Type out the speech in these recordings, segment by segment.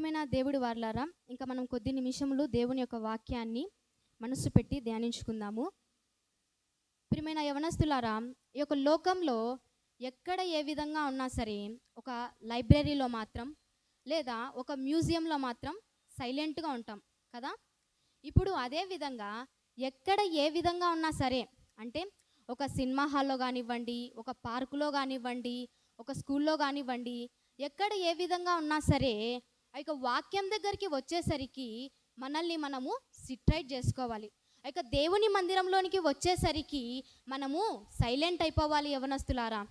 ప్రియమైన దేవుడు వార్లారా ఇంకా మనం కొద్ది నిమిషములు దేవుని యొక్క వాక్యాన్ని మనస్సు పెట్టి ధ్యానించుకుందాము. ప్రియమైన యవనస్తులారా ఈ యొక్క లోకంలో ఎక్కడ ఏ విధంగా ఉన్నా సరే ఒక లైబ్రరీలో మాత్రం లేదా ఒక మ్యూజియంలో మాత్రం సైలెంట్గా ఉంటాం కదా? ఇప్పుడు అదే విధంగా ఎక్కడ ఏ విధంగా ఉన్నా సరే అంటే ఒక సినిమా హాల్లో కానివ్వండి ఒక పార్కులో కానివ్వండి ఒక స్కూల్లో కానివ్వండి ఎక్కడ ఏ విధంగా ఉన్నా సరే ఆ యొక్క వాక్యం దగ్గరికి వచ్చేసరికి మనల్ని మనము సిట్రైట్ చేసుకోవాలి. ఆ యొక్క దేవుని మందిరంలోనికి వచ్చేసరికి మనము సైలెంట్ అయిపోవాలి యవనస్తులారా.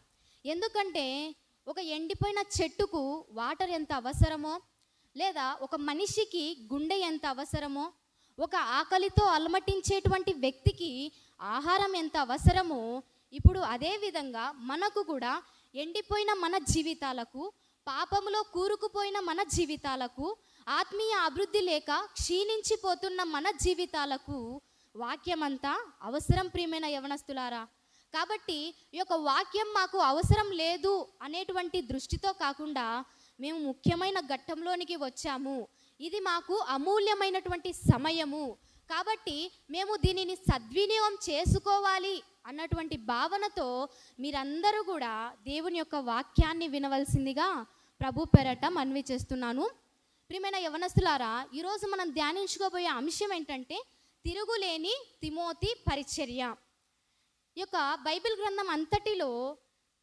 ఎందుకంటే ఒక ఎండిపోయిన చెట్టుకు వాటర్ ఎంత అవసరమో లేదా ఒక మనిషికి గుండె ఎంత అవసరమో ఒక ఆకలితో అలమటించేటువంటి వ్యక్తికి ఆహారం ఎంత అవసరమో ఇప్పుడు అదే విధంగా మనకు కూడా ఎండిపోయిన మన జీవితాలకు పాపములో కూరుకుపోయిన మన జీవితాలకు ఆత్మీయ అభివృద్ధి లేక క్షీణించిపోతున్న మన జీవితాలకు వాక్యమంతా అవసరం ప్రియమైన యవనస్తులారా. కాబట్టి ఈ యొక్క వాక్యం మాకు అవసరం లేదు అనేటువంటి దృష్టితో కాకుండా మేము ముఖ్యమైన ఘట్టంలోనికి వచ్చాము. ఇది మాకు అమూల్యమైనటువంటి సమయము. కాబట్టి మేము దీనిని సద్వినియోగం చేసుకోవాలి అన్నటువంటి భావనతో మీరందరూ కూడా దేవుని యొక్క వాక్యాన్ని వినవలసిందిగా ప్రభు పెరట మనవి చేస్తున్నాను. ప్రియమైన యవనస్తులారా ఈరోజు మనం ధ్యానించుకోబోయే అంశం ఏంటంటే తిరుగులేని తిమోతి పరిచర్య. ఈ యొక్క బైబిల్ గ్రంథం అంతటిలో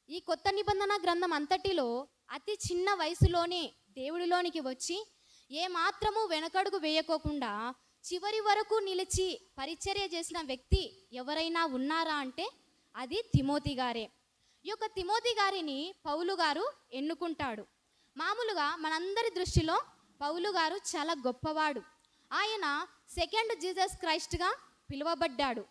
ఈ కొత్త నిబంధన గ్రంథం అంతటిలో అతి చిన్న వయసులోనే దేవుడిలోనికి వచ్చి ఏ మాత్రము వెనకడుగు వేయకోకుండా చివరి వరకు నిలిచి పరిచర్య చేసిన వ్యక్తి ఎవరైనా ఉన్నారా అంటే అది తిమోతి గారే. ఈ యొక్క తిమోతి గారిని పౌలు గారు ఎన్నుకుంటాడు. మామూలుగా మనందరి దృష్టిలో పౌలు గారు చాలా గొప్పవాడు. ఆయన సెకండ్ జీసస్ క్రైస్ట్గా పిలువబడ్డాడు.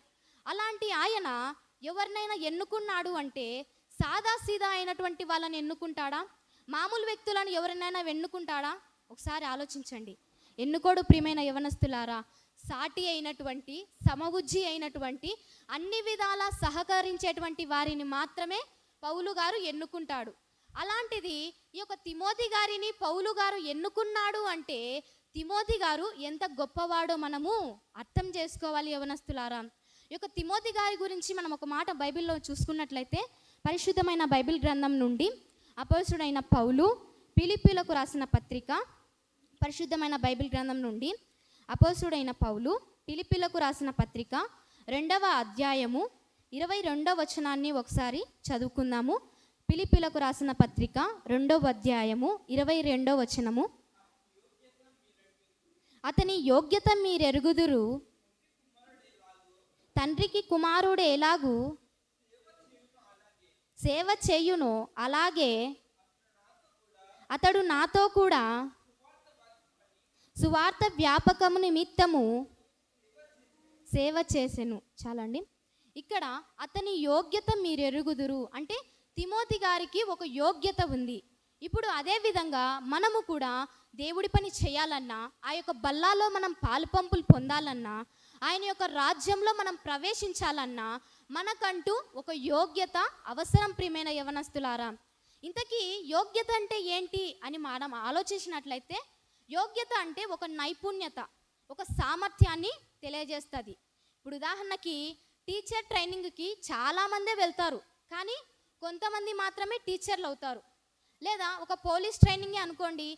అలాంటి ఆయన ఎవరినైనా ఎన్నుకున్నాడు అంటే సాదా సీదా అయినటువంటి వాళ్ళని ఎన్నుకుంటాడా? మామూలు వ్యక్తులను ఎవరినైనా ఎన్నుకుంటాడా ఒకసారి ఆలోచించండి. ఎన్నుకోడు ప్రియమైన యవనస్తులారా? సాటి అయినటువంటి సమబుజ్జి అయినటువంటి అన్ని విధాల సహకరించేటువంటి వారిని మాత్రమే పౌలు గారు ఎన్నుకుంటాడు. అలాంటిది ఈ యొక్క తిమోతి గారిని పౌలు గారు ఎన్నుకున్నాడు అంటే తిమోతి గారు ఎంత గొప్పవాడో మనము అర్థం చేసుకోవాలి యవనస్తులారా. ఈ యొక్క తిమోతి గారి గురించి మనం ఒక మాట బైబిల్లో చూసుకున్నట్లయితే పరిశుద్ధమైన బైబిల్ గ్రంథం నుండి అపరుషుడైన పౌలు పిలిపిలకు రాసిన పత్రిక పరిశుద్ధమైన బైబిల్ గ్రంథం నుండి అపోసుడైన పౌలు పిలిపిలకు రాసిన పత్రిక రెండవ అధ్యాయము ఇరవై రెండవ వచనాన్ని ఒకసారి చదువుకుందాము. పిలిపిలకు రాసిన పత్రిక రెండవ అధ్యాయము ఇరవై రెండవ వచనము. అతని యోగ్యత మీరెరుగుదురు. తండ్రికి కుమారుడు ఎలాగూ? సేవ చేయునో అలాగే అతడు నాతో కూడా సువార్త వ్యాపకము నిమిత్తము సేవ చేసెను. చాలండి. ఇక్కడ అతని యోగ్యత మీరు ఎరుగుదురు అంటే తిమోతి గారికి ఒక యోగ్యత ఉంది. ఇప్పుడు అదే విధంగా మనము కూడా దేవుడి పని చేయాలన్నా ఆ యొక్క బల్లాలో మనం పాలుపంపులు పొందాలన్నా ఆయన యొక్క రాజ్యంలో మనం ప్రవేశించాలన్నా మనకంటూ ఒక యోగ్యత అవసరం ప్రియమైన యవనస్తులారా. ఇంతకీ యోగ్యత అంటే ఏంటి అని మనం ఆలోచించినట్లయితే యోగ్యత అంటే ఒక నైపుణ్యత ఒక సామర్థ్యాన్ని తెలియజేస్తుంది. ఇప్పుడు ఉదాహరణకి టీచర్ ట్రైనింగ్కి చాలామందే వెళ్తారు కానీ కొంతమంది మాత్రమే టీచర్లు అవుతారు లేదా ఒక పోలీస్ ట్రైనింగే అనుకోండి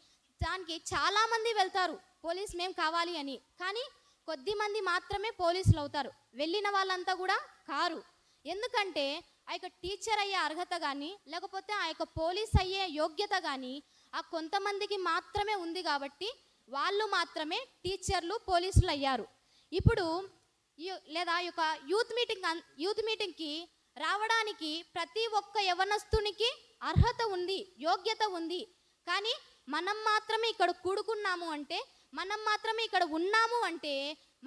దానికి చాలామంది వెళ్తారు. పోలీస్ మేము కావాలి అని. కానీ కొద్ది మంది మాత్రమే పోలీసులు అవుతారు వెళ్ళిన వాళ్ళంతా కూడా కారు. ఎందుకంటే ఆ యొక్క టీచర్ అయ్యే అర్హత కానీ లేకపోతే ఆ యొక్క పోలీస్ అయ్యే యోగ్యత కానీ ఆ కొంతమందికి మాత్రమే ఉంది కాబట్టి వాళ్ళు మాత్రమే టీచర్లు పోలీసులు అయ్యారు ఇప్పుడు లేదా ఈ యొక్క యూత్ మీటింగ్ యూత్ మీటింగ్కి రావడానికి ప్రతి ఒక్క యవనస్తునికి అర్హత ఉంది యోగ్యత ఉంది. కానీ మనం మాత్రమే ఇక్కడ కూడుకున్నాము అంటే మనం మాత్రమే ఇక్కడ ఉన్నాము అంటే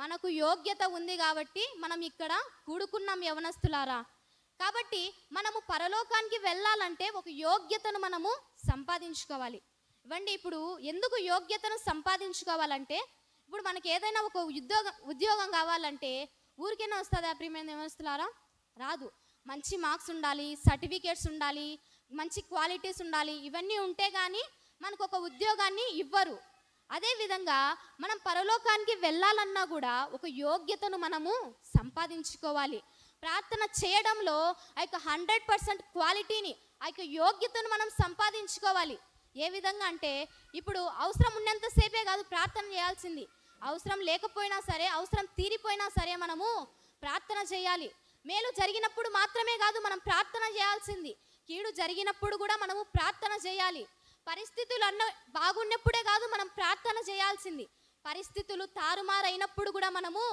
మనకు యోగ్యత ఉంది కాబట్టి మనం ఇక్కడ కూడుకున్నాం యవనస్తులారా. కాబట్టి మనము పరలోకానికి వెళ్ళాలంటే ఒక యోగ్యతను మనము సంపాదించుకోవాలి. ఇవ్వండి ఇప్పుడు ఎందుకు యోగ్యతను సంపాదించుకోవాలంటే ఇప్పుడు మనకి ఏదైనా ఒక ఉద్యోగం ఉద్యోగం కావాలంటే ఊరికైనా వస్తుందా ప్రియమైన యవనస్తులారా? రాదు. మంచి మార్క్స్ ఉండాలి సర్టిఫికేట్స్ ఉండాలి మంచి క్వాలిటీస్ ఉండాలి ఇవన్నీ ఉంటే కానీ మనకు ఒక ఉద్యోగాన్ని ఇవ్వరు. అదేవిధంగా మనం పరలోకానికి వెళ్ళాలన్నా కూడా ఒక యోగ్యతను మనము సంపాదించుకోవాలి. ప్రార్థన చేయడంలో ఆ యొక్క హండ్రెడ్ పర్సెంట్ క్వాలిటీని ఆ యొక్క యోగ్యతను మనం సంపాదించుకోవాలి. ఏ విధంగా అంటే ఇప్పుడు అవసరం ఉన్నంతసేపే కాదు ప్రార్థన చేయాల్సింది. అవసరం లేకపోయినా సరే అవసరం తీరిపోయినా సరే మనము ప్రార్థన చేయాలి. మేలు జరిగినప్పుడు మాత్రమే కాదు మనం ప్రార్థన చేయాల్సింది. కీడు జరిగినప్పుడు కూడా మనము ప్రార్థన చేయాలి. పరిస్థితులు అన్న బాగున్నప్పుడే కాదు మనం ప్రార్థన చేయాల్సింది. పరిస్థితులు తారుమారైనప్పుడు కూడా మనము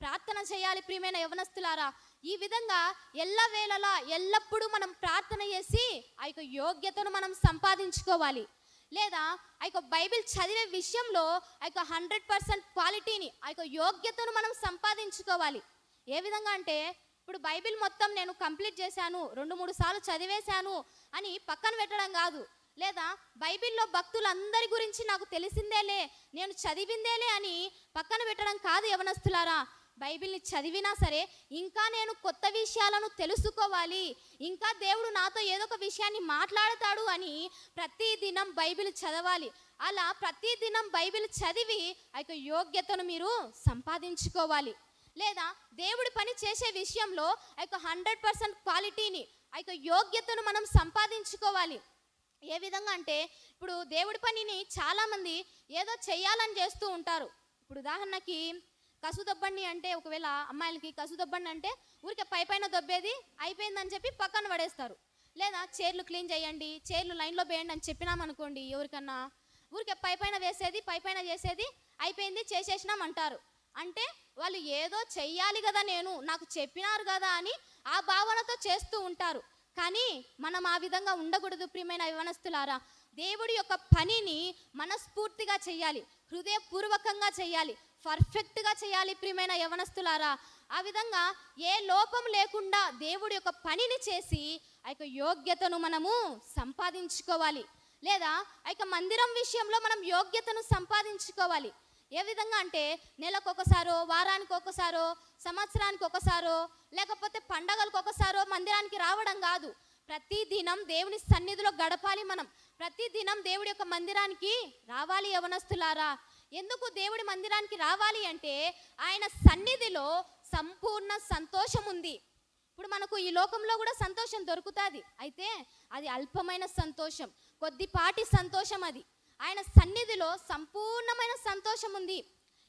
ప్రార్థన చేయాలి ప్రియమైన యవనస్తులారా. ఈ విధంగా ఎల్లవేళలా ఎల్లప్పుడూ మనం ప్రార్థన చేసి ఆ యొక్క యోగ్యతను మనం సంపాదించుకోవాలి. లేదా ఆ యొక్క బైబిల్ చదివే విషయంలో ఆ యొక్క హండ్రెడ్ పర్సెంట్ క్వాలిటీని ఆ యొక్క యోగ్యతను మనం సంపాదించుకోవాలి. ఏ విధంగా అంటే ఇప్పుడు బైబిల్ మొత్తం నేను కంప్లీట్ చేశాను రెండు మూడు సార్లు చదివేశాను అని పక్కన పెట్టడం కాదు. లేదా బైబిల్లో భక్తులందరి గురించి నాకు తెలిసిందేలే నేను చదివిందేలే అని పక్కన పెట్టడం కాదు యవనస్తులారా. బైబిల్ని చదివినా సరే ఇంకా నేను కొత్త విషయాలను తెలుసుకోవాలి ఇంకా దేవుడు నాతో ఏదో ఒక విషయాన్ని మాట్లాడతాడు అని ప్రతి దినం బైబిల్ చదవాలి. అలా ప్రతి దినం బైబిల్ చదివి ఆ యొక్క యోగ్యతను మీరు సంపాదించుకోవాలి. లేదా దేవుడి పని చేసే విషయంలో ఆ యొక్క హండ్రెడ్ పర్సెంట్ క్వాలిటీని ఆ యొక్క యోగ్యతను మనం సంపాదించుకోవాలి. ఏ విధంగా అంటే ఇప్పుడు దేవుడి పనిని చాలామంది ఏదో చేయాలని చేస్తూ ఉంటారు. ఇప్పుడు ఉదాహరణకి కసు దొబ్బండి అంటే ఒకవేళ అమ్మాయిలకి కసు దొబ్బండి అంటే ఊరికే పై పైన దొబ్బేది అయిపోయిందని చెప్పి పక్కన పడేస్తారు. లేదా చైర్లు క్లీన్ చేయండి చైర్లు లైన్లో వేయండి అని చెప్పినామనుకోండి ఎవరికన్నా ఊరికే పై పైన వేసేది పై పైన చేసేది అయిపోయింది చేసేసినాం అంటారు. అంటే వాళ్ళు ఏదో చెయ్యాలి కదా నేను నాకు చెప్పినారు కదా అని ఆ భావనతో చేస్తూ ఉంటారు. కానీ మనం ఆ విధంగా ఉండకూడదు ప్రియమైన యవనస్తులారా. దేవుడి యొక్క పనిని మనస్ఫూర్తిగా చేయాలి హృదయపూర్వకంగా చేయాలి పర్ఫెక్ట్గా చేయాలి ప్రియమైన యవనస్తులారా. ఆ విధంగా ఏ లోపం లేకుండా దేవుడి యొక్క పనిని చేసి ఆ యొక్క యోగ్యతను మనము సంపాదించుకోవాలి. లేదా ఆ యొక్క మందిరం విషయంలో మనం యోగ్యతను సంపాదించుకోవాలి. ఏ విధంగా అంటే నెలకు ఒకసారో వారానికి ఒకసారో సంవత్సరానికి ఒకసారో లేకపోతే పండగలకు ఒకసారో మందిరానికి రావడం కాదు. ప్రతి దినం దేవుని సన్నిధిలో గడపాలి మనం. ప్రతి దినం దేవుడి యొక్క మందిరానికి రావాలి యవనస్తులారా. ఎందుకు దేవుడి మందిరానికి రావాలి అంటే ఆయన సన్నిధిలో సంపూర్ణ సంతోషం ఉంది. ఇప్పుడు మనకు ఈ లోకంలో కూడా సంతోషం దొరుకుతుంది. అయితే అది అల్పమైన సంతోషం. కొద్దిపాటి సంతోషం అది. ఆయన సన్నిధిలో సంపూర్ణమైన సంతోషం ఉంది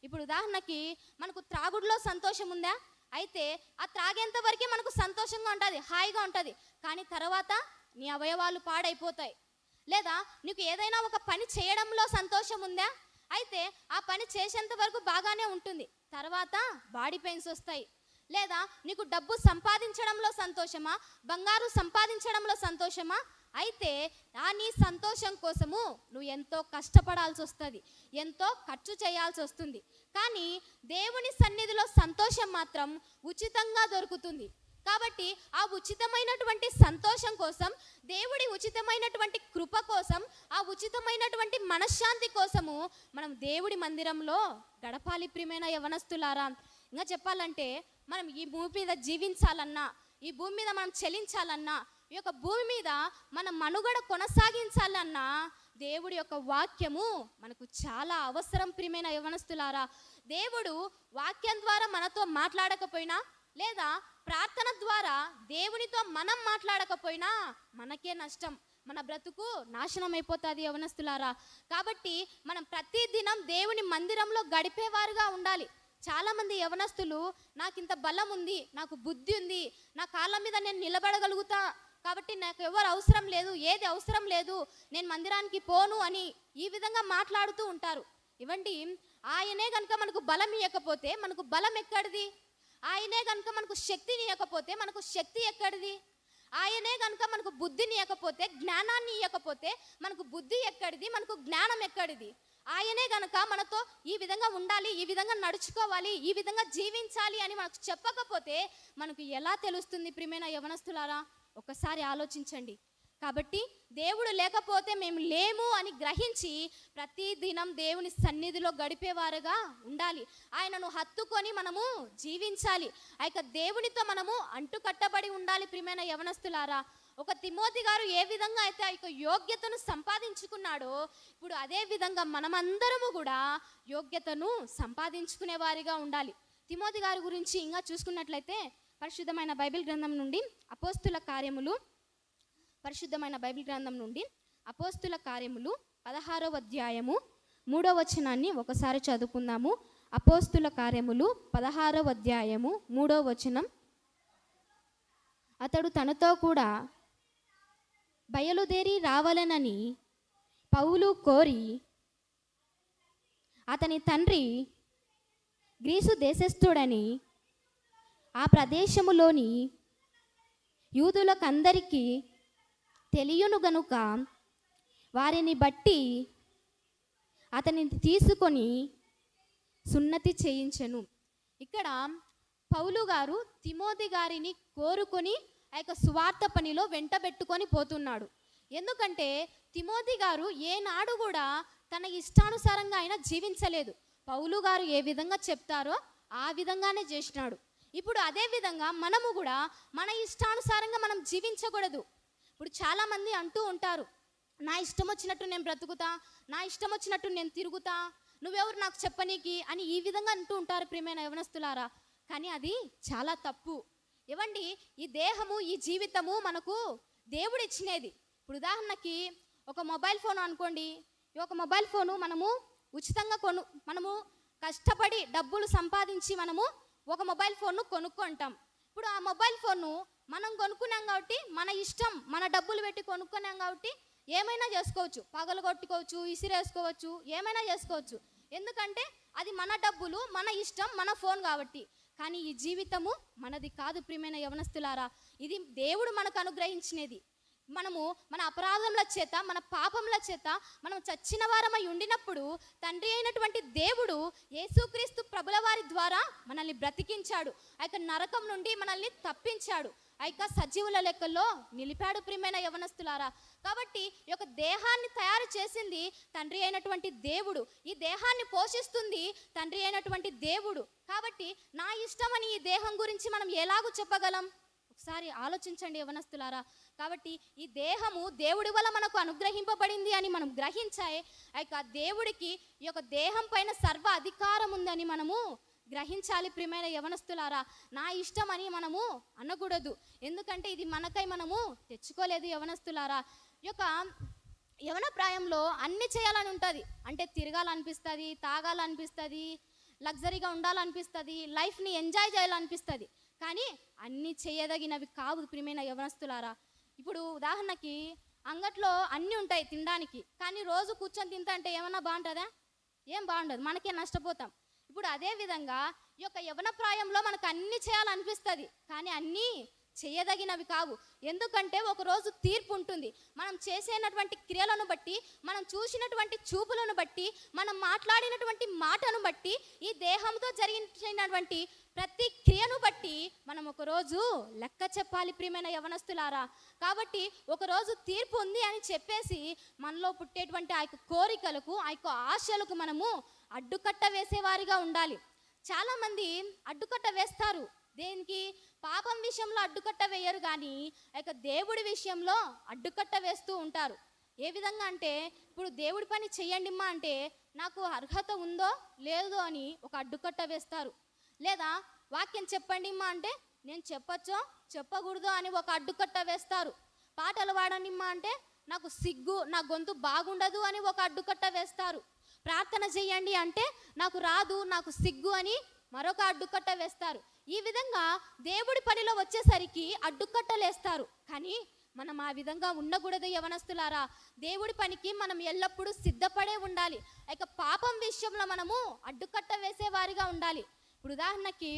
ఇప్పుడు ఉదాహరణకి మనకు త్రాగుడులో సంతోషం ఉందా అయితే ఆ త్రాగేంత వరకే మనకు సంతోషంగా ఉంటుంది హాయిగా ఉంటుంది. కానీ తర్వాత నీ అవయవాలు పాడైపోతాయి. లేదా నీకు ఏదైనా ఒక పని చేయడంలో సంతోషం ఉందా అయితే ఆ పని చేసేంత వరకు బాగానే ఉంటుంది. తర్వాత బాడీ పెయిన్స్ వస్తాయి. లేదా నీకు డబ్బు సంపాదించడంలో సంతోషమా? బంగారు సంపాదించడంలో సంతోషమా? అయితే ఆ నీ సంతోషం కోసము నువ్వు ఎంతో కష్టపడాల్సి వస్తుంది ఎంతో ఖర్చు చేయాల్సి వస్తుంది. కానీ దేవుని సన్నిధిలో సంతోషం మాత్రం ఉచితంగా దొరుకుతుంది. కాబట్టి ఆ ఉచితమైనటువంటి సంతోషం కోసం దేవుడి ఉచితమైనటువంటి కృప కోసం ఆ ఉచితమైనటువంటి మనశ్శాంతి కోసము మనం దేవుడి మందిరంలో గడపాలి ప్రియమైన యవనస్తులారా. ఇంకా చెప్పాలంటే మనం ఈ భూమి మీద జీవించాలన్నా ఈ భూమి మీద మనం చెలించాలన్నా ఈ యొక్క భూమి మీద మన మనుగడ కొనసాగించాలన్నా దేవుడి యొక్క వాక్యము మనకు చాలా అవసరం ప్రియమైన యవనస్తులారా. దేవుడు వాక్యం ద్వారా మనతో మాట్లాడకపోయినా లేదా ప్రార్థన ద్వారా దేవునితో మనం మాట్లాడకపోయినా మనకే నష్టం మన బ్రతుకు నాశనం అయిపోతుంది యవనస్తులారా. కాబట్టి మనం ప్రతి దినం దేవుని మందిరంలో గడిపేవారుగా ఉండాలి. చాలామంది యవనస్తులు నాకు ఇంత బలం ఉంది నాకు బుద్ధి ఉంది నా కాళ్ళ మీద నేను నిలబడగలుగుతా కాబట్టి నాకు ఎవరు అవసరం లేదు ఏది అవసరం లేదు నేను మందిరానికి పోను అని ఈ విధంగా మాట్లాడుతూ ఉంటారు. ఇవ్వండి ఆయనే కనుక మనకు బలం ఇవ్వకపోతే మనకు బలం ఎక్కడిది? ఆయనే కనుక మనకు శక్తిని ఇవ్వకపోతే మనకు శక్తి ఎక్కడిది? ఆయనే కనుక మనకు బుద్ధిని ఇవ్వకపోతే జ్ఞానాన్ని ఇవ్వకపోతే మనకు బుద్ధి ఎక్కడిది? మనకు జ్ఞానం ఎక్కడిది? ఆయనే గనక మనతో ఈ విధంగా ఉండాలి ఈ విధంగా నడుచుకోవాలి ఈ విధంగా జీవించాలి అని మనకు చెప్పకపోతే మనకు ఎలా తెలుస్తుంది ప్రియమైన యవనస్తులారా? ఒకసారి ఆలోచించండి. కాబట్టి దేవుడు లేకపోతే మేము లేము అని గ్రహించి ప్రతి దినం దేవుని సన్నిధిలో గడిపేవారుగా ఉండాలి. ఆయనను హత్తుకొని మనము జీవించాలి. ఆ యొక్క దేవునితో మనము అంటుకట్టబడి ఉండాలి ప్రియమైన యవనస్తులారా. ఒక తిమోతి గారు ఏ విధంగా అయితే ఆ యొక్క యోగ్యతను సంపాదించుకున్నాడో ఇప్పుడు అదే విధంగా మనమందరము కూడా యోగ్యతను సంపాదించుకునే వారిగా ఉండాలి. తిమోతి గారి గురించి ఇంకా చూసుకున్నట్లయితే పరిశుద్ధమైన బైబిల్ గ్రంథం నుండి అపోస్తుల కార్యములు పరిశుద్ధమైన బైబిల్ గ్రంథం నుండి అపోస్తుల కార్యములు పదహారవ అధ్యాయము మూడవ వచనాన్ని ఒకసారి చదువుకుందాము. అపోస్తుల కార్యములు పదహారవ అధ్యాయము మూడవ వచనం. అతడు తనతో కూడా బయలుదేరి రావాలనని పౌలు కోరి అతని తండ్రి గ్రీసు దేశస్థుడని ఆ ప్రదేశములోని యూదులకందరికీ తెలియను గనుక వారిని బట్టి అతని తీసుకొని సున్నతి చేయించెను. ఇక్కడ పౌలు గారు తిమోతి గారిని కోరుకొని ఆ యొక్క సువార్త పనిలో వెంటబెట్టుకొని పోతున్నాడు. ఎందుకంటే తిమోతి గారు ఏనాడు కూడా తన ఇష్టానుసారంగా ఆయన జీవించలేదు. పౌలు గారు ఏ విధంగా చెప్తారో ఆ విధంగానే చేసినాడు. ఇప్పుడు అదే విధంగా మనము కూడా మన ఇష్టానుసారంగా మనం జీవించకూడదు. ఇప్పుడు చాలామంది అంటూ ఉంటారు నా ఇష్టం వచ్చినట్టు నేను బ్రతుకుతా నా ఇష్టం వచ్చినట్టు నేను తిరుగుతా నువ్వెవరు నాకు చెప్పనీకి అని ఈ విధంగా అంటూ ఉంటారు ప్రియమైన యవనస్తులారా. కానీ అది చాలా తప్పు. ఇవ్వండి ఈ దేహము ఈ జీవితము మనకు దేవుడు ఇచ్చినది ఇప్పుడు ఉదాహరణకి ఒక మొబైల్ ఫోన్ అనుకోండి. ఈ ఒక మొబైల్ ఫోను మనము ఉచితంగా కొను మనము కష్టపడి డబ్బులు సంపాదించి మనము ఒక మొబైల్ ఫోన్ను కొనుక్కుంటాం. ఇప్పుడు ఆ మొబైల్ ఫోన్ను మనం కొనుక్కున్నాం కాబట్టి మన ఇష్టం మన డబ్బులు పెట్టి కొనుక్కున్నాం కాబట్టి ఏమైనా చేసుకోవచ్చు. పగలు కొట్టుకోవచ్చు ఇసిరేసుకోవచ్చు ఏమైనా చేసుకోవచ్చు. ఎందుకంటే అది మన డబ్బులు మన ఇష్టం మన ఫోన్ కాబట్టి. కానీ ఈ జీవితము మనది కాదు ప్రియమైన యవనస్తులారా. ఇది దేవుడు మనకు అనుగ్రహించినది. మనము మన అపరాధముల చేత మన పాపముల చేత మనం చచ్చిన వారమై ఉండినప్పుడు తండ్రి అయినటువంటి దేవుడు యేసుక్రీస్తు ప్రభుల వారి ద్వారా మనల్ని బ్రతికించాడు. ఆ యొక్క నరకం నుండి మనల్ని తప్పించాడు. ఆ సజీవుల లెక్కల్లో నిలిపాడు ప్రియమైన యవనస్తులారా. కాబట్టి ఈ యొక్క దేహాన్ని తయారు చేసింది తండ్రి అయినటువంటి దేవుడు. ఈ దేహాన్ని పోషిస్తుంది తండ్రి అయినటువంటి దేవుడు. కాబట్టి నా ఇష్టమని ఈ దేహం గురించి మనం ఎలాగూ చెప్పగలం? ఒకసారి ఆలోచించండి యవనస్తులారా. కాబట్టి ఈ దేహము దేవుడి వల్ల మనకు అనుగ్రహింపబడింది అని మనం గ్రహించాయి ఆ దేవుడికి ఈ యొక్క దేహం పైన సర్వ అధికారం ఉందని మనము గ్రహించాలి ప్రియమైన యవనస్తులారా. నా ఇష్టం అని మనము అనకూడదు. ఎందుకంటే ఇది మనకై మనము తెచ్చుకోలేదు యవనస్తులారా. యొక్క యవన ప్రాయంలో అన్ని చేయాలని ఉంటుంది. అంటే తిరగాలనిపిస్తుంది తాగాలనిపిస్తుంది లగ్జరీగా ఉండాలనిపిస్తుంది లైఫ్ని ఎంజాయ్ చేయాలనిపిస్తుంది. కానీ అన్ని చేయదగినవి కావు ప్రియమైన యవనస్తులారా. ఇప్పుడు ఉదాహరణకి అంగట్లో అన్నీ ఉంటాయి తినడానికి. కానీ రోజు కూర్చొని తింటా అంటే ఏమన్నా బాగుంటుందా? ఏం బాగుండదు. మనకే నష్టపోతాం. ఇప్పుడు అదే విధంగా ఈ యొక్క యవన ప్రాయంలో మనకు అన్ని చేయాలనిపిస్తుంది కానీ అన్నీ చేయదగినవి కావు. ఎందుకంటే ఒకరోజు తీర్పు ఉంటుంది. మనం చేసేటటువంటి క్రియలను బట్టి మనం చూసినటువంటి చూపులను బట్టి మనం మాట్లాడినటువంటి మాటను బట్టి ఈ దేహంతో జరిగినటువంటి ప్రతి క్రియను బట్టి మనం ఒకరోజు లెక్క చెప్పాలి ప్రియమైన యవనస్తులారా. కాబట్టి ఒకరోజు తీర్పు ఉంది అని చెప్పేసి మనలో పుట్టేటువంటి ఆ యొక్క కోరికలకు ఆ యొక్క ఆశలకు మనము అడ్డుకట్ట వేసేవారిగా ఉండాలి. చాలామంది అడ్డుకట్ట వేస్తారు. దేనికి? పాపం విషయంలో అడ్డుకట్ట వేయరు కానీ ఆ యొక్క దేవుడి విషయంలో అడ్డుకట్ట వేస్తూ ఉంటారు. ఏ విధంగా అంటే ఇప్పుడు దేవుడి పని చెయ్యండిమ్మా అంటే నాకు అర్హత ఉందో లేదో అని ఒక అడ్డుకట్ట వేస్తారు. లేదా వాక్యం చెప్పండిమ్మా అంటే నేను చెప్పచ్చో చెప్పకూడదో అని ఒక అడ్డుకట్ట వేస్తారు. పాటలు పాడండిమ్మా అంటే నాకు సిగ్గు నా గొంతు బాగుండదు అని ఒక అడ్డుకట్ట వేస్తారు. ప్రార్థన చేయండి అంటే నాకు రాదు నాకు సిగ్గు అని మరొక అడ్డుకట్ట వేస్తారు. ఈ విధంగా దేవుడి పనిలో వచ్చేసరికి అడ్డుకట్టలేస్తారు కానీ మనం ఆ విధంగా ఉండకూడదు యవనస్తులారా. దేవుడి పనికి మనం ఎల్లప్పుడూ సిద్ధపడే ఉండాలి. ఇక పాపం విషయంలో మనము అడ్డుకట్ట వేసేవారిగా ఉండాలి. ఇప్పుడు ఉదాహరణకి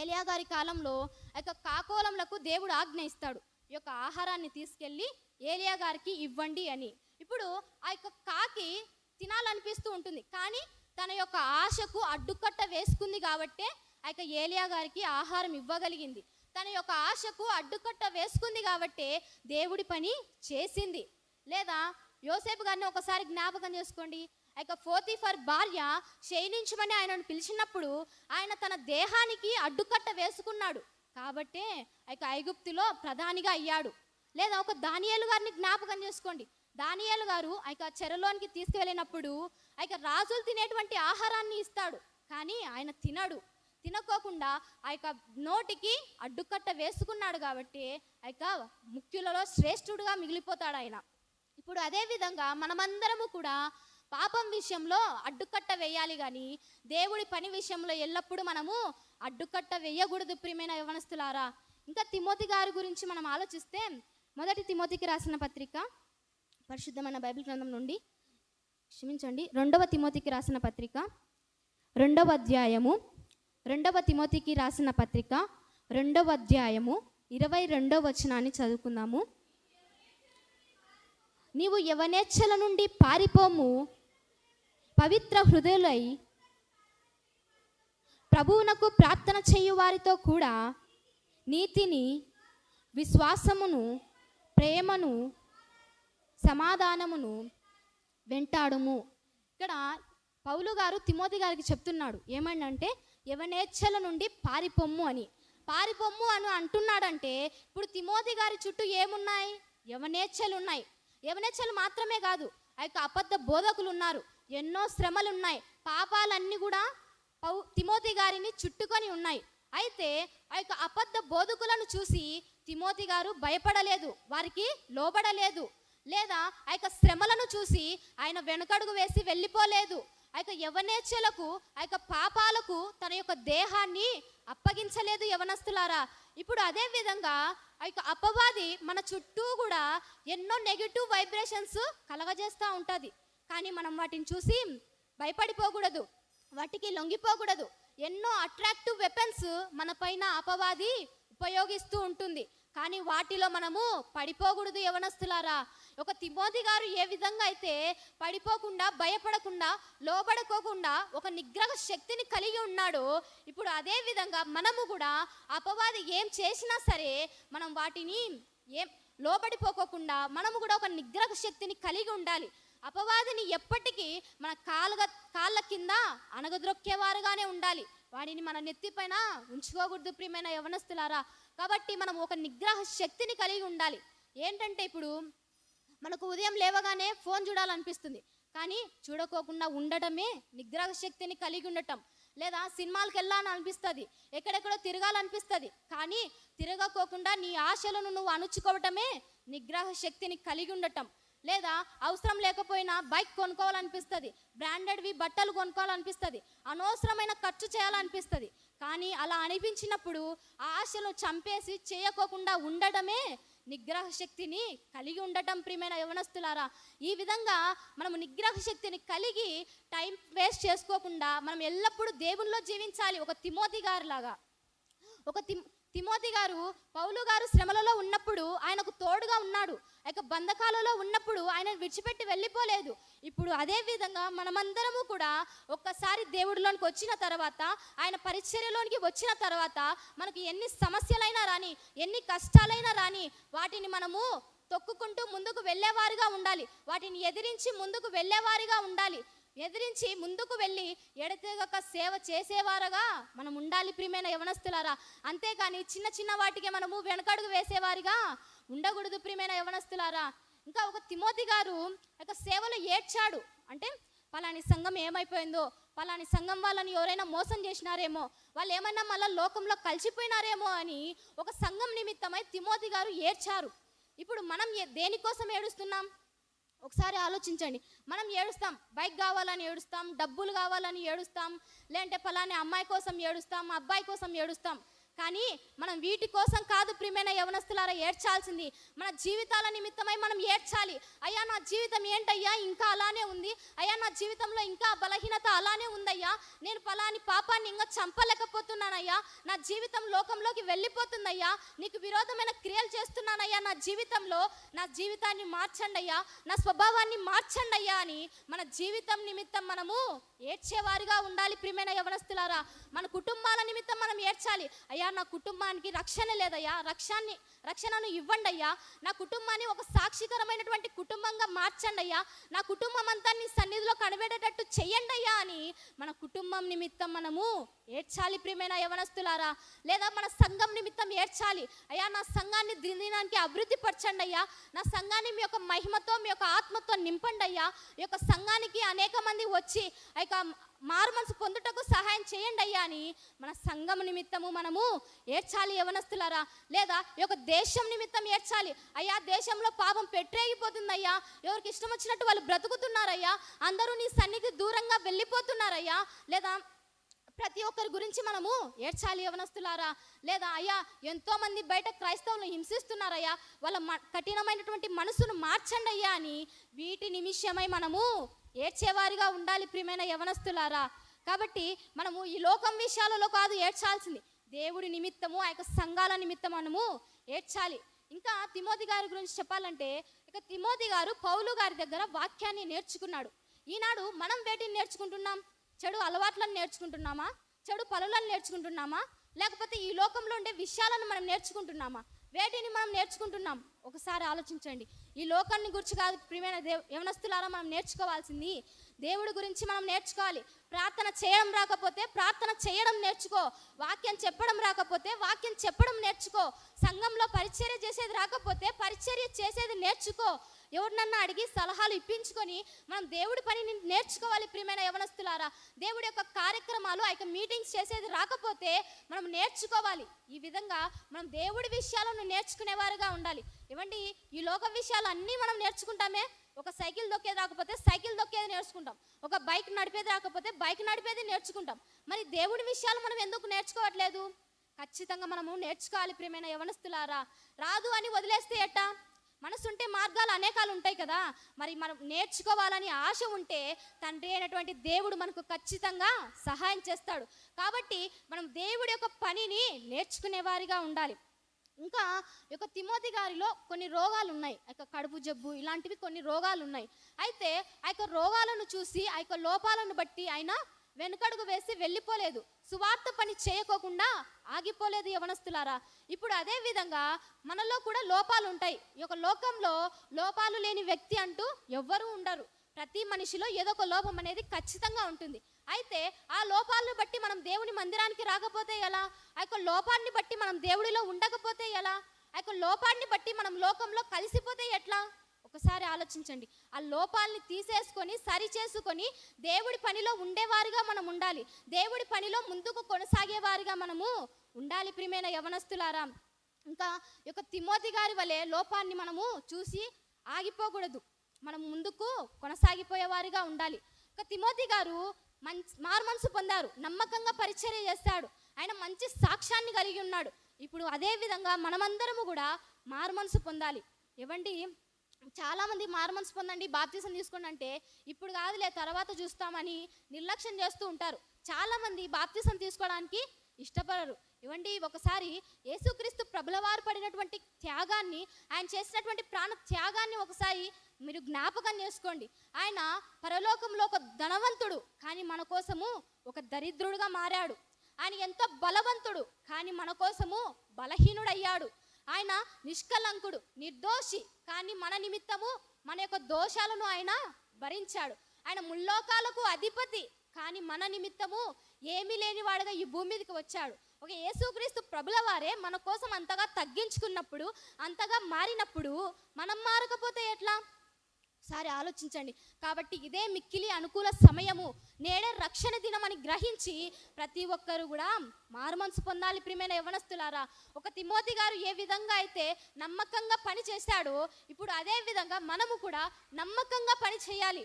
ఏలియా గారి కాలంలో ఆ యొక్క కాకోలంలకు దేవుడు ఆజ్ఞ ఇస్తాడు. ఈ యొక్క ఆహారాన్ని తీసుకెళ్ళి ఏలియా గారికి ఇవ్వండి అని. ఇప్పుడు ఆ యొక్క కాకి తినాలనిపిస్తూ ఉంటుంది. కానీ తన యొక్క ఆశకు అడ్డుకట్ట వేసుకుంది కాబట్టే ఆ యొక్క ఏలియా గారికి ఆహారం ఇవ్వగలిగింది. తన యొక్క ఆశకు అడ్డుకట్ట వేసుకుంది కాబట్టే దేవుడి పని చేసింది. లేదా యోసేపు గారిని ఒకసారి జ్ఞాపకం చేసుకోండి. ఆ యొక్క ఫోతిఫర్ భార్య క్షయించమని ఆయనను పిలిచినప్పుడు ఆయన తన దేహానికి అడ్డుకట్ట వేసుకున్నాడు. కాబట్టే ఆ యొక్క ఐగుప్తులో ప్రధానిగా అయ్యాడు. లేదా ఒక దానియేలు గారిని జ్ఞాపకం చేసుకోండి. దానియాలు గారు ఆ యొక్క చెరలోనికి తీసుకువెళ్ళినప్పుడు ఆ యొక్క రాజులు తినేటువంటి ఆహారాన్ని ఇస్తాడు. కానీ ఆయన తినడు. తినకోకుండా ఆ యొక్క నోటికి అడ్డుకట్ట వేసుకున్నాడు కాబట్టి ఆ యొక్క ముఖ్యులలో శ్రేష్ఠుడుగా మిగిలిపోతాడు ఆయన. ఇప్పుడు అదేవిధంగా మనమందరము కూడా పాపం విషయంలో అడ్డుకట్ట వేయాలి కానీ దేవుడి పని విషయంలో ఎల్లప్పుడూ మనము అడ్డుకట్ట వేయకూడదు ప్రియమైన యవనస్తులారా. ఇంకా తిమోతి గారి గురించి మనం ఆలోచిస్తే మొదటి తిమోతికి రాసిన పత్రిక పరిశుద్ధమైన బైబిల్ గ్రంథం నుండి క్షమించండి. రెండవ తిమోతికి రాసిన పత్రిక రెండవ అధ్యాయము రెండవ తిమోతికి రాసిన పత్రిక రెండవ అధ్యాయము ఇరవై రెండవ వచనాన్ని చదువుకుందాము. నీవు యవనేచ్ఛల నుండి పారిపోము పవిత్ర హృదయులై ప్రభువునకు ప్రార్థన చేయు వారితో కూడా నీతిని విశ్వాసమును ప్రేమను సమాధానమును వెంటాడుము. ఇక్కడ పౌలు గారు తిమోతి గారికి చెప్తున్నాడు ఏమనంటే యవనేచ్ఛల నుండి పారిపొమ్ము అని. పారిపొమ్ము అని అంటున్నాడంటే ఇప్పుడు తిమోతి గారి చుట్టూ ఏమున్నాయి? యవనేచ్ఛలు ఉన్నాయి యవనేచ్ఛలు మాత్రమే కాదు ఆ యొక్క అబద్ధ బోధకులు ఉన్నారు ఎన్నో శ్రమలు ఉన్నాయి పాపాలన్నీ కూడా పౌ తిమోతి గారిని చుట్టుకొని ఉన్నాయి. అయితే ఆ యొక్క అబద్ధ బోధకులను చూసి తిమోతి గారు భయపడలేదు. వారికి లోబడలేదు. లేదా ఆ యొక్క శ్రమలను చూసి ఆయన వెనుకడుగు వేసి వెళ్ళిపోలేదు. ఆ యొక్క యవనేచ్ఛలకు ఆ యొక్క పాపాలకు తన యొక్క దేహాన్ని అప్పగించలేదు యవనస్తులారా. ఇప్పుడు అదే విధంగా ఆ యొక్క అపవాది మన చుట్టూ కూడా ఎన్నో నెగిటివ్ వైబ్రేషన్స్ కలగజేస్తూ ఉంటుంది. కానీ మనం వాటిని చూసి భయపడిపోకూడదు. వాటికి లొంగిపోకూడదు. ఎన్నో అట్రాక్టివ్ వెపన్స్ మన పైన అపవాది ఉపయోగిస్తూ ఉంటుంది. కానీ వాటిలో మనము పడిపోకూడదు యవనస్తులారా. ఒక తిమోతి గారు ఏ విధంగా అయితే పడిపోకుండా భయపడకుండా లోబడుకోకుండా ఒక నిగ్రహ శక్తిని కలిగి ఉన్నాడో ఇప్పుడు అదే విధంగా మనము కూడా అపవాది ఏం చేసినా సరే మనం వాటిని ఏం లోబడిపోకోకుండా మనము కూడా ఒక నిగ్రహ శక్తిని కలిగి ఉండాలి. అపవాదిని ఎప్పటికీ మన కాళ్ళ కాళ్ళ కింద అణగద్రొక్కేవారుగానే ఉండాలి. వాడిని మన నెత్తిపైన ఉంచుకోకూడదు ప్రియమైన యవనస్తులారా. కాబట్టి మనం ఒక నిగ్రహ శక్తిని కలిగి ఉండాలి. ఏంటంటే ఇప్పుడు మనకు ఉదయం లేవగానే ఫోన్ చూడాలనిపిస్తుంది. కానీ చూడకోకుండా ఉండటమే నిగ్రహ శక్తిని కలిగి ఉండటం. లేదా సినిమాలకు వెళ్ళాలని అనిపిస్తుంది ఎక్కడెక్కడో తిరగాలనిపిస్తుంది. కానీ తిరగకోకుండా నీ ఆశలను నువ్వు అణుచుకోవటమే నిగ్రహ శక్తిని కలిగి ఉండటం. లేదా అవసరం లేకపోయినా బైక్ కొనుక్కోవాలనిపిస్తుంది బ్రాండెడ్వి బట్టలు కొనుక్కోవాలనిపిస్తుంది అనవసరమైన ఖర్చు చేయాలనిపిస్తుంది. కానీ అలా అనిపించినప్పుడు ఆ ఆశను చంపేసి చేయకోకుండా ఉండడమే నిగ్రహ శక్తిని కలిగి ఉండటం ప్రియమైన యవనస్తులారా. ఈ విధంగా మనము నిగ్రహ శక్తిని కలిగి టైం వేస్ట్ చేసుకోకుండా మనం ఎల్లప్పుడూ దేవుల్లో జీవించాలి. ఒక తిమోతి గారిలాగా. ఒక తిమ్ తిమోతి గారు పౌలు గారు శ్రమలలో ఉన్నప్పుడు ఆయనకు తోడుగా ఉన్నాడు. ఆ యొక్క బంధకాలలో ఉన్నప్పుడు ఆయన విడిచిపెట్టి వెళ్ళిపోలేదు. ఇప్పుడు అదే విధంగా మనమందరము కూడా ఒక్కసారి దేవుడిలోనికి వచ్చిన తర్వాత ఆయన పరిచర్యలోనికి వచ్చిన తర్వాత మనకి ఎన్ని సమస్యలైనా రాని ఎన్ని కష్టాలైనా రాని వాటిని మనము తొక్కుకుంటూ ముందుకు వెళ్ళేవారుగా ఉండాలి. వాటిని ఎదిరించి ముందుకు వెళ్ళేవారిగా ఉండాలి. ఎదిరించి ముందుకు వెళ్ళి ఎడతెగక సేవ చేసేవారుగా మనం ఉండాలి ప్రియమైన యవనస్తులారా. అంతేకాని చిన్న చిన్న వాటికే మనము వెనకడుగు వేసేవారిగా ఉండకూడదు ప్రియమైన యవనస్తులారా. ఇంకా ఒక తిమోతి గారు ఒక సేవలో ఏడ్చాడు. అంటే పలాని సంఘం ఏమైపోయిందో పలాని సంఘం వాళ్ళని ఎవరైనా మోసం చేసినారేమో వాళ్ళు ఏమైనా మళ్ళీ లోకంలో కలిసిపోయినారేమో అని ఒక సంఘం నిమిత్తమై తిమోతి గారు ఏడ్చారు. ఇప్పుడు మనం దేనికోసం ఏడుస్తున్నాం? ఒకసారి ఆలోచించండి. మనం ఏడుస్తాం బైక్ కావాలని ఏడుస్తాం డబ్బులు కావాలని ఏడుస్తాం లేదంటే ఫలాని అమ్మాయి కోసం ఏడుస్తాం అబ్బాయి కోసం ఏడుస్తాం. కానీ మనం వీటి కోసం కాదు ప్రియమైన యవనస్తులారా ఏడ్చాల్సింది. మన జీవితాల నిమిత్తమై మనం ఏడ్చాలి. అయ్యా నా జీవితం ఏంటయ్యా? ఇంకా అలానే ఉంది. అయ్యా నా జీవితంలో ఇంకా బలహీనత అలానే ఉందయ్యా. నేను ఫలాని పాపాన్ని ఇంకా చంపలేకపోతున్నానయ్యా. నా జీవితం లోకంలోకి వెళ్ళిపోతుందయ్యా. నీకు విరోధమైన క్రియలు చేస్తున్నానయ్యా నా జీవితంలో. నా జీవితాన్ని మార్చండి అయ్యా నా స్వభావాన్ని మార్చండి అయ్యా అని మన జీవితం నిమిత్తం మనము ఏడ్చేవారిగా ఉండాలి ప్రియమైన యవనస్తులారా. మన కుటుంబాల నిమిత్తం మనం ఏడ్చాలి. అయ్యా నా కుటుంబానికి రక్షణ లేదయ్యా. రక్షాన్ని రక్షణను ఇవ్వండి అయ్యా నా కుటుంబాన్ని ఒక సాక్షికరమైనటువంటి కుటుంబంగా మార్చండి అయ్యా నా కుటుంబం అంతా నీ సన్నిధిలో కనబడేటట్టు చెయ్యండి అయ్యా అని మన కుటుంబం నిమిత్తం మనము ఏడ్చాలి ప్రియమైన యవనస్తులారా. లేదా మన సంఘం నిమిత్తం ఏడ్చాలి. అయ్యా నా సంఘాన్ని దినదినానికి అభివృద్ధి పరచండి అయ్యా నా సంఘాన్ని మీ యొక్క మహిమతో మీ యొక్క ఆత్మతో నింపండి అయ్యా ఈ యొక్క సంఘానికి అనేక మంది వచ్చి ఆ యొక్క మారు మనసు పొందుటకు సహాయం చేయండి అయ్యా అని మన సంఘం నిమిత్తము మనము ఏడ్చాలి యవనస్తులారా. లేదా ఈ యొక్క దేశం నిమిత్తం ఏడ్చాలి. అయ్యా దేశంలో పాపం పెట్టేగిపోతుందయ్యా ఎవరికి ఇష్టం వచ్చినట్టు వాళ్ళు బ్రతుకుతున్నారయ్యా. అందరూ నీ సన్నిధి దూరంగా వెళ్ళిపోతున్నారయ్యా. లేదా ప్రతి ఒక్కరి గురించి మనము ఏడ్చాలి యవనస్తులారా. లేదా అయ్యా ఎంతో మంది బయట క్రైస్తవులను హింసిస్తున్నారయ్యా. వాళ్ళ మ- కఠినమైనటువంటి మనసును మార్చండి అయ్యా అని వీటి నిమిషమై మనము ఏడ్చేవారిగా ఉండాలి ప్రియమైన యవనస్తులారా. కాబట్టి మనము ఈ లోకం విషయాలలో కాదు ఏడ్చాల్సింది. దేవుడి నిమిత్తము ఆ యొక్క సంఘాల నిమిత్తం మనము ఏడ్చాలి. ఇంకా తిమోతి గారి గురించి చెప్పాలంటే ఇక తిమోతి గారు పౌలు గారి దగ్గర వాక్యాన్ని నేర్చుకున్నాడు. ఈనాడు మనం వేటిని నేర్చుకుంటున్నాం? చెడు అలవాట్లను నేర్చుకుంటున్నామా? చెడు పనులను నేర్చుకుంటున్నామా? లేకపోతే ఈ లోకంలో ఉండే విషయాలను మనం నేర్చుకుంటున్నామా? వేటిని మనం నేర్చుకుంటున్నాం? ఒకసారి ఆలోచించండి. ఈ లోకాన్ని గురించి కాదు ప్రియమైన దేవ యవనస్తులారా మనం నేర్చుకోవాల్సింది దేవుడి గురించి మనం నేర్చుకోవాలి. ప్రార్థన చేయడం రాకపోతే ప్రార్థన చేయడం నేర్చుకో. వాక్యం చెప్పడం రాకపోతే వాక్యం చెప్పడం నేర్చుకో. సంఘంలో పరిచర్య చేసేది రాకపోతే పరిచర్య చేసేది నేర్చుకో. ఎవరినన్నా అడిగి సలహాలు ఇప్పించుకొని మనం దేవుడి పని నేర్చుకోవాలి ప్రియమైన యవనస్తులారా. దేవుడి యొక్క కార్యక్రమాలు ఆ యొక్క మీటింగ్స్ చేసేది రాకపోతే మనం నేర్చుకోవాలి. ఈ విధంగా మనం దేవుడి విషయాలను నేర్చుకునేవారుగా ఉండాలి. ఇవ్వండి ఈ లోక విషయాలు అన్నీ మనం నేర్చుకుంటామే? ఒక సైకిల్ దొక్కేది రాకపోతే సైకిల్ దొక్కేది నేర్చుకుంటాం. ఒక బైక్ నడిపేది రాకపోతే బైక్ నడిపేది నేర్చుకుంటాం. మరి దేవుడి విషయాలు మనం ఎందుకు నేర్చుకోవట్లేదు? ఖచ్చితంగా మనము నేర్చుకోవాలి ప్రియమైన యవనస్తులారా. రాదు అని వదిలేస్తే ఎట్టా? మనసుంటే మార్గాలు అనేకాలు ఉంటాయి కదా. మరి మనం నేర్చుకోవాలని ఆశ ఉంటే తండ్రి అయినటువంటి దేవుడు మనకు ఖచ్చితంగా సహాయం చేస్తాడు. కాబట్టి మనం దేవుడి యొక్క పనిని నేర్చుకునేవారిగా ఉండాలి. ఇంకా యొక్క తిమోతి గారిలో కొన్ని రోగాలు ఉన్నాయి ఆ యొక్క కడుపు జబ్బు ఇలాంటివి కొన్ని రోగాలు ఉన్నాయి అయితే ఆ యొక్క రోగాలను చూసి ఆ యొక్క లోపాలను బట్టి ఆయన వెనుకడుగు వేసి వెళ్ళిపోలేదు. సువార్త పని చేయకోకుండా ఆగిపోలేదు యవనస్తులారా. ఇప్పుడు అదే విధంగా మనలో కూడా లోపాలు ఉంటాయి. ఈ యొక్క లోకంలో లోపాలు లేని వ్యక్తి అంటూ ఎవ్వరూ ఉండరు. ప్రతి మనిషిలో ఏదో ఒక లోపం అనేది ఖచ్చితంగా ఉంటుంది. అయితే ఆ లోపాలను బట్టి మనం దేవుని మందిరానికి రాకపోతే ఎలా? ఆ యొక్క లోపాన్ని బట్టి మనం దేవుడిలో ఉండకపోతే ఎలా? ఆ యొక్క లోపాన్ని బట్టి మనం లోకంలో కలిసిపోతే ఎట్లా? ఒకసారి ఆలోచించండి. ఆ లోపాలని తీసేసుకొని సరి చేసుకొని దేవుడి పనిలో ఉండేవారుగా మనం ఉండాలి. దేవుడి పనిలో ముందుకు కొనసాగేవారుగా మనము ఉండాలి ప్రియమైన యవనస్తులారా. ఇంకా యొక్క తిమోతి గారి వలె లోపాన్ని మనము చూసి ఆగిపోకూడదు. మనం ముందుకు కొనసాగిపోయేవారుగా ఉండాలి. ఒక తిమోతి గారు మంచి మారు మనసు పొందారు. నమ్మకంగా పరిచర్య చేస్తాడు. ఆయన మంచి సాక్ష్యాన్ని కలిగి ఉన్నాడు. ఇప్పుడు అదేవిధంగా మనమందరము కూడా మారు మనసు పొందాలి. ఏవండి? చాలా మంది పొందండి బాప్తీసం తీసుకోండి అంటే ఇప్పుడు కాదులే తర్వాత చూస్తామని నిర్లక్ష్యం చేస్తూ ఉంటారు. చాలా మంది బాప్తీసం తీసుకోవడానికి ఇష్టపడరు. ఇవ్వండి ఒకసారి యేసుక్రీస్తు ప్రభులవారు పడినటువంటి త్యాగాన్ని ఆయన చేసినటువంటి ప్రాణ త్యాగాన్ని ఒకసారి మీరు జ్ఞాపకం చేసుకోండి. ఆయన పరలోకంలో ఒక ధనవంతుడు కానీ మన కోసము ఒక దరిద్రుడుగా మారాడు. ఆయన ఎంతో బలవంతుడు కానీ మన కోసము బలహీనుడయ్యాడు. ఆయన నిష్కలంకుడు నిర్దోషి. కానీ మన నిమిత్తము మన యొక్క దోషాలను ఆయన భరించాడు. ఆయన ముల్లోకాలకు అధిపతి. కానీ మన నిమిత్తము ఏమీ లేనివాడుగా ఈ భూమి మీదకి వచ్చాడు. ఒక యేసుక్రీస్తు ప్రభుల వారే మన కోసం అంతగా తగ్గించుకున్నప్పుడు అంతగా మారినప్పుడు మనం మారకపోతే ఎట్లా? ఒకసారి ఆలోచించండి. కాబట్టి ఇదే మిక్కిలి అనుకూల సమయము. నేడే రక్షణ దినం అని గ్రహించి ప్రతి ఒక్కరు కూడా మారుమనసు పొందాలి ప్రియమైన యవనస్తులారా ఒక తిమోతి గారు ఏ విధంగా అయితే నమ్మకంగా పని చేశాడో ఇప్పుడు అదే విధంగా మనము కూడా నమ్మకంగా పని చేయాలి.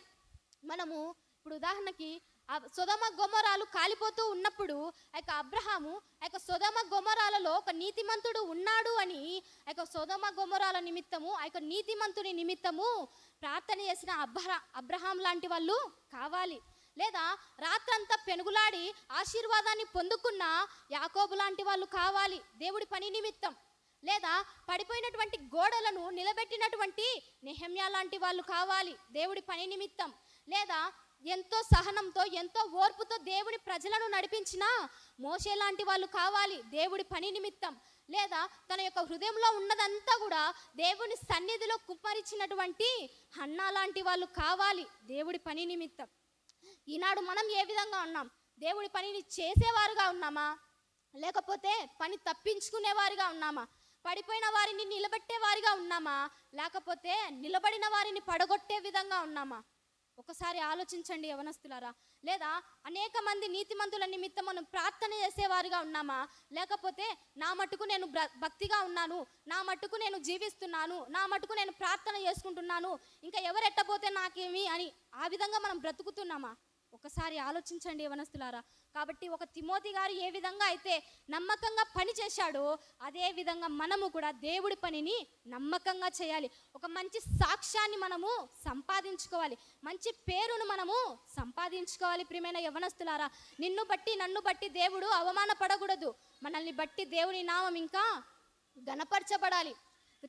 మనము ఇప్పుడు ఉదాహరణకి సుధమ సొదమ గొమరాలు కాలిపోతూ ఉన్నప్పుడు ఆ యొక్క అబ్రహాము ఆ యొక్క సుధమ గొమరాలలో ఒక నీతిమంతుడు ఉన్నాడు అని ఆ యొక్క సుధమ గొమరాల నిమిత్తము ఆ యొక్క నీతిమంతుని నిమిత్తము ప్రార్థన చేసిన అబ్రహా అబ్రహాం లాంటి వాళ్ళు కావాలి. లేదా రాత్రంతా పెనుగులాడి ఆశీర్వాదాన్ని పొందుకున్న యాకోబు లాంటి వాళ్ళు కావాలి దేవుడి పని నిమిత్తం. లేదా పడిపోయినటువంటి గోడలను నిలబెట్టినటువంటి నిహమ్య లాంటి వాళ్ళు కావాలి దేవుడి పని నిమిత్తం. లేదా ఎంతో సహనంతో ఎంతో ఓర్పుతో దేవుని ప్రజలను నడిపించిన మోషే లాంటి వాళ్ళు కావాలి దేవుడి పని నిమిత్తం. లేదా తన యొక్క హృదయంలో ఉన్నదంతా కూడా దేవుని సన్నిధిలో కుప్పరిచినటువంటి హన్నా లాంటి వాళ్ళు కావాలి దేవుడి పని నిమిత్తం. ఈనాడు మనం ఏ విధంగా ఉన్నాం? దేవుడి పనిని చేసేవారుగా ఉన్నామా? లేకపోతే పని తప్పించుకునేవారుగా ఉన్నామా? పడిపోయిన వారిని నిలబెట్టే వారిగా ఉన్నామా? లేకపోతే నిలబడిన వారిని పడగొట్టే విధంగా ఉన్నామా? ఒకసారి ఆలోచించండి యవనస్తులారా. లేదా అనేక మంది నీతిమంతుల నిమిత్తం మనం ప్రార్థన చేసేవారిగా ఉన్నామా? లేకపోతే నా మట్టుకు నేను బ్ర- భక్తిగా ఉన్నాను నా మట్టుకు నేను జీవిస్తున్నాను నా మట్టుకు నేను ప్రార్థన చేసుకుంటున్నాను ఇంకా ఎవరు ఎట్టపోతే నాకేమి అని ఆ విధంగా మనం బ్రతుకుతున్నామా? ఒకసారి ఆలోచించండి యవనస్తులారా. కాబట్టి ఒక తిమోతి గారు ఏ విధంగా అయితే నమ్మకంగా పని చేశాడో అదే విధంగా మనము కూడా దేవుడి పనిని నమ్మకంగా చేయాలి. ఒక మంచి సాక్ష్యాన్ని మనము సంపాదించుకోవాలి. మంచి పేరును మనము సంపాదించుకోవాలి ప్రియమైన యవనస్తులారా. నిన్ను బట్టి నన్ను బట్టి దేవుడు అవమానపడకూడదు. మనల్ని బట్టి దేవుని నామం ఇంకా గణపరచబడాలి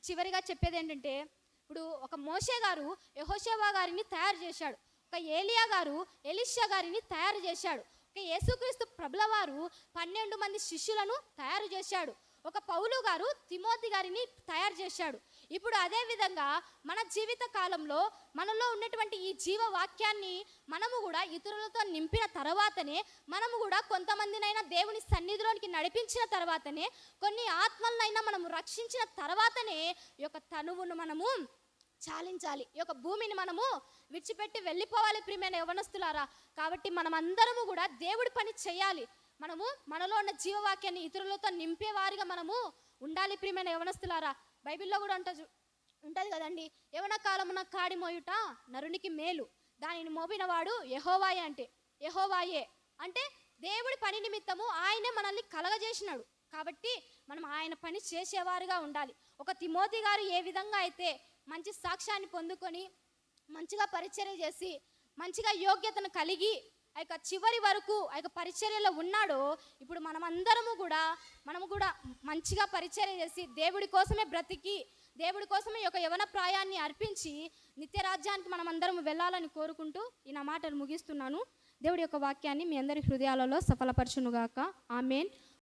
చివరిగా చెప్పేది ఏంటంటే ఇప్పుడు ఒక మోషే గారు యహోషేవా గారిని తయారు చేశాడు. ఒక ఏలియా గారు ఎలిషా గారిని తయారు చేశాడు. ఒక యేసుక్రీస్తు ప్రభుల వారు పన్నెండు మంది శిష్యులను తయారు చేశాడు. ఒక పౌలు గారు తిమోతి గారిని తయారు చేశాడు. ఇప్పుడు అదే విధంగా మన జీవిత కాలంలో మనలో ఉన్నటువంటి ఈ జీవ వాక్యాన్ని మనము కూడా ఇతరులతో నింపిన తర్వాతనే మనము కూడా కొంతమందినైనా దేవుని సన్నిధిలోనికి నడిపించిన తర్వాతనే కొన్ని ఆత్మలనైనా మనము రక్షించిన తర్వాతనే ఈ యొక్క తనువును మనము చాలించాలి. ఈ యొక్క భూమిని మనము విడిచిపెట్టి వెళ్ళిపోవాలి ప్రియమైన యవనస్తులారా కాబట్టి మనం అందరము కూడా దేవుడి పని చేయాలి. మనము మనలో ఉన్న జీవవాక్యాన్ని ఇతరులతో నింపేవారిగా మనము ఉండాలి ప్రియమైన యవనస్తులారా బైబిల్లో కూడా అంట ఉంటుంది కదండి. యవన కాలమున కాడి మోయుట నరునికి మేలు. దానిని మోపినవాడు యహోవాయే అంటే యహోవాయే. అంటే దేవుడి పని నిమిత్తము ఆయనే మనల్ని కలగజేసినాడు. కాబట్టి మనం ఆయన పని చేసేవారుగా ఉండాలి. ఒక తిమోతి గారు ఏ విధంగా అయితే మంచి సాక్ష్యాన్ని పొందుకొని మంచిగా పరిచర్య చేసి మంచిగా యోగ్యతను కలిగి ఆ యొక్క చివరి వరకు ఆ యొక్క పరిచర్యలో ఉన్నాడో ఇప్పుడు మనమందరము కూడా మనము కూడా మంచిగా పరిచర్య చేసి దేవుడి కోసమే బ్రతికి దేవుడి కోసమే యొక్క యవన ప్రాయాన్ని అర్పించి నిత్య రాజ్యానికి మనం అందరం వెళ్ళాలని కోరుకుంటూ ఈ నా మాటలు ముగిస్తున్నాను. దేవుడి యొక్క వాక్యాన్ని మీ అందరి హృదయాలలో సఫలపరచునుగాక. ఆమెన్.